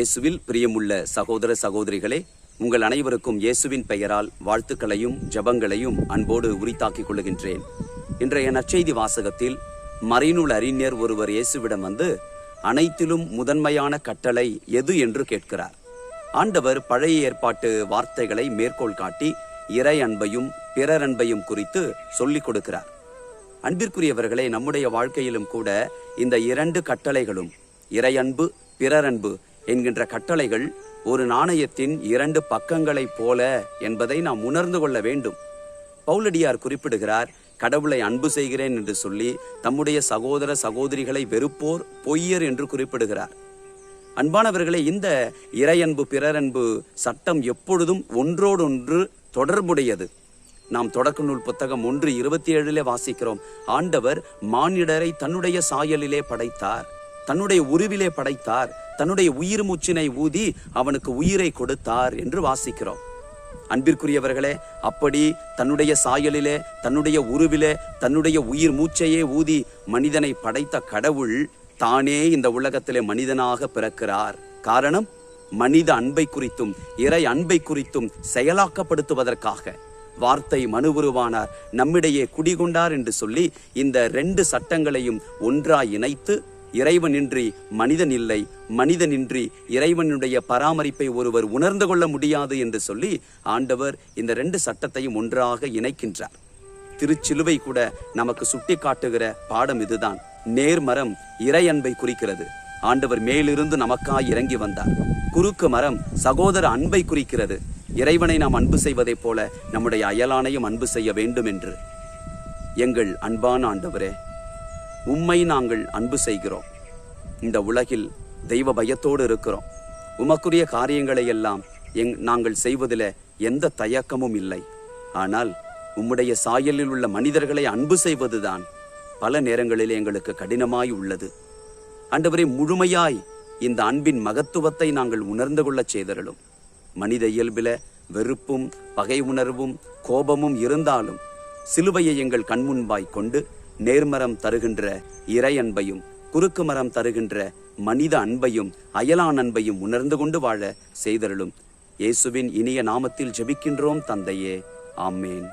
இயேசுவில் பிரியமுள்ள சகோதர சகோதரிகளே உங்கள் அனைவருக்கும் இயேசுவின் பெயரால் வாழ்த்துக்களையும் ஜபங்களையும் அன்போடு உரித்தாக்கிக் கொள்கின்றேன் இன்றைய நற்செய்தி வாசகத்தில் மறைநூல் அறிஞர் ஒருவர் இயேசுவிடம் வந்து அனைத்திலும் முதன்மையான கட்டளை எது என்று கேட்கிறார். ஆண்டவர் பழைய ஏற்பாட்டு வார்த்தைகளை மேற்கோள் காட்டி இறை அன்பையும் பிறர் அன்பையும் குறித்து சொல்லிக் கொடுக்கிறார். அன்பிற்குரியவர்களே நம்முடைய வாழ்க்கையிலும் கூட இந்த இரண்டு கட்டளைகளும் இறையன்பு பிறரன்பு என்கின்ற கட்டளைகள் ஒரு நாணயத்தின் இரண்டு பக்கங்களைப் போல என்பதை நாம் உணர்ந்து கொள்ள வேண்டும். பவுலடியார் குறிப்பிடுகிறார் கடவுளை அன்பு செய்கிறேன் என்று சொல்லி தம்முடைய சகோதர சகோதரிகளை வெறுப்போர் பொய்யர் என்று குறிப்பிடுகிறார். அன்பானவர்களே இந்த இறையன்பு பிறரன்பு சட்டம் எப்பொழுதும் ஒன்றோடொன்று தொடர்புடையது. நாம் தொடக்க நூல் புத்தகம் ஒன்று இருபத்தி ஏழிலே வாசிக்கிறோம் ஆண்டவர் மானிடரை தன்னுடைய சாயலிலே படைத்தார் தன்னுடைய உருவிலே படைத்தார் தன்னுடைய உயிர் மூச்சினை ஊதி அவனுக்கு உயிரை கொடுத்தார் என்று வாசிக்கிறோம். அன்பிற்குரியவர்களே அப்படி தன்னுடைய சாயலிலே தன்னுடைய உருவிலே தன்னுடைய உயிர் மூச்சையே ஊதி மனிதனை படைத்த கடவுள் தானே இந்த உலகத்திலே மனிதனாக பிறக்கிறார். காரணம் மனித அன்பை குறித்தும் இறை அன்பை குறித்தும் செயலாக்கப்படுத்துவதற்காக. வார்த்தை மனுவுருவானார். நம்மிடையே குடிகொண்டார் என்று சொல்லி இந்த ரெண்டு சட்டங்களையும் ஒன்றாய் இணைத்து இறைவனின்றி மனிதன் இல்லை மனிதனின்றி இறைவனுடைய பராமரிப்பை ஒருவர் உணர்ந்து கொள்ள முடியாது என்று சொல்லி ஆண்டவர் இந்த ரெண்டு சட்டத்தையும் ஒன்றாக இணைக்கின்றார். திருச்சிலுவை கூட நமக்கு சுட்டி காட்டுகிற பாடம் இதுதான். நேர்மரம் இறை அன்பை குறிக்கிறது. ஆண்டவர் மேலிருந்து நமக்காய் இறங்கி வந்தார். குறுக்கு மரம் சகோதர அன்பை குறிக்கிறது. இறைவனை நாம் அன்பு செய்வதைப் போல நம்முடைய அயலானையும் அன்பு செய்ய வேண்டும் என்று. எங்கள் அன்பான ஆண்டவரே உம்மை நாங்கள் அன்பு செய்கிறோம். இந்த உலகில் தெய்வ பயத்தோடு இருக்கிறோம். உமக்குரிய காரியங்களை எல்லாம் எங் நாங்கள் செய்வதில் எந்த தயக்கமும் இல்லை. ஆனால் உம்முடைய சாயலில் உள்ள மனிதர்களை அன்பு செய்வதுதான் பல நேரங்களில் எங்களுக்கு கடினமாய் உள்ளது. ஆண்டவரே முழுமையாய் இந்த அன்பின் மகத்துவத்தை நாங்கள் உணர்ந்து கொள்ளச் செய்தருளும். மனித இயல்பில வெறுப்பும் பகை உணர்வும் கோபமும் இருந்தாலும் சிலுவையை எங்கள் கண்முன்பாய் கொண்டு நேர்மரம் தருகின்ற இறை அன்பையும் குறுக்கு மரம் தருகின்ற மனித அன்பையும் அயலான் அன்பையும் உணர்ந்து கொண்டு வாழ செய்தருளும். இயேசுவின் இனிய நாமத்தில் ஜெபிக்கின்றோம் தந்தையே. ஆமேன்.